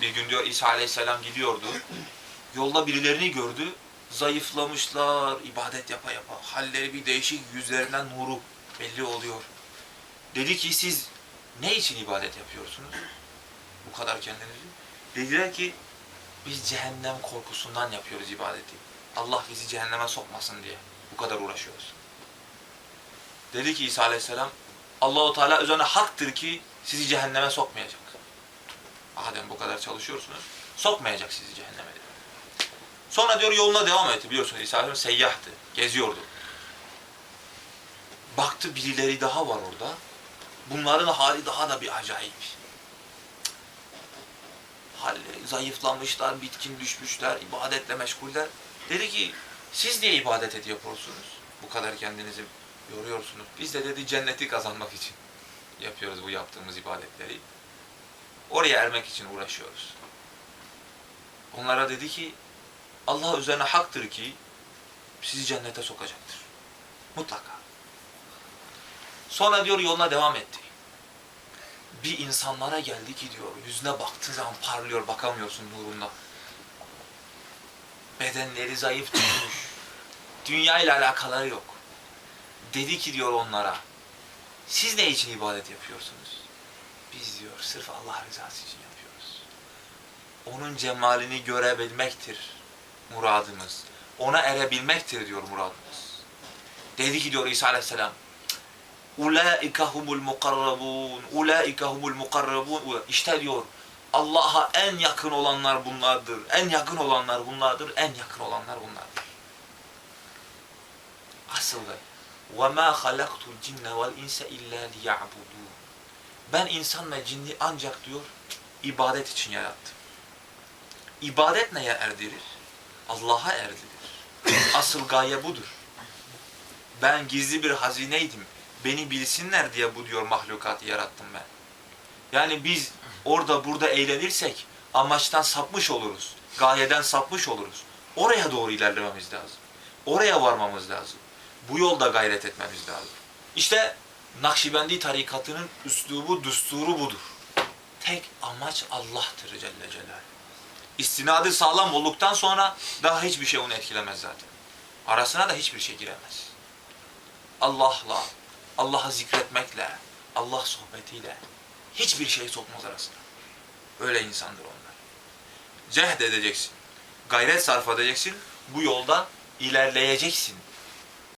Bir gün diyor İsa Aleyhisselam gidiyordu. Yolda birilerini gördü. Zayıflamışlar, ibadet yapa yapa. Halleri bir değişik, yüzlerinden nuru belli oluyor. Dedi ki siz ne için ibadet yapıyorsunuz? Bu kadar kendinizi. Dediler ki biz cehennem korkusundan yapıyoruz ibadeti. Allah bizi cehenneme sokmasın diye bu kadar uğraşıyoruz. Dedi ki İsa Aleyhisselam Allahu Teala üzerine haktır ki sizi cehenneme sokmayacak. Madem bu kadar çalışıyorsunuz sokmayacak sizi cehenneme dedi. Sonra diyor yoluna devam etti. Biliyorsunuz İsa Aleyhisselam seyyahtı. Geziyordu. Baktı birileri daha var orada. Bunların hali daha da bir acayip. Halleri zayıflamışlar, bitkin düşmüşler, ibadetle meşguller. Dedi ki siz niye ibadet ediyorsunuz? Bu kadar kendinizi yoruyorsunuz. Biz de dedi cenneti kazanmak için yapıyoruz bu yaptığımız ibadetleri. Oraya ermek için uğraşıyoruz. Onlara dedi ki Allah üzerine haktır ki sizi cennete sokacaktır. Mutlaka. Sonra diyor yoluna devam etti. Bir insanlara geldi ki diyor yüzüne baktığın zaman parlıyor bakamıyorsun nurunda. Bedenleri zayıf düşmüş. Dünya ile alakaları yok. Dedi ki diyor onlara siz ne için ibadet yapıyorsunuz? Biz diyor sırf Allah rızası için yapıyoruz. Onun cemalini görebilmektir muradımız. Ona erebilmektir diyor muradımız. Dedi ki diyor İsa Aleyhisselam Ulaika humul mukarrabun. Ulaika humul mukarrabun. İşte diyor Allah'a en yakın olanlar bunlardır. En yakın olanlar bunlardır. En yakın olanlar bunlardır. Asıl da وَمَا خَلَقْتُ الْجِنَّ وَالْاِنْسَ اِلَّا لِيَعْبُدُونَ ben insan ve cinni ancak diyor ibadet için yarattım. İbadet neye erdirir? Allah'a erdirir. Asıl gaye budur. Ben gizli bir hazineydim. Beni bilsinler diye bu diyor mahlukatı yarattım ben. Yani biz orada burada eğlenirsek amaçtan sapmış oluruz. Gayeden sapmış oluruz. Oraya doğru ilerlememiz lazım. Oraya varmamız lazım. Bu yolda gayret etmemiz lazım. İşte Nakşibendi tarikatının üslubu, düsturu budur. Tek amaç Allah'tır Celle Celaluhu. İstinadı sağlam olduktan sonra daha hiçbir şey onu etkilemez zaten. Arasına da hiçbir şey giremez. Allah'la, Allah'ı zikretmekle, Allah sohbetiyle hiçbir şey sokmaz arasına. Öyle insandır onlar. Cehd edeceksin. Gayret sarf edeceksin. Bu yolda ilerleyeceksin.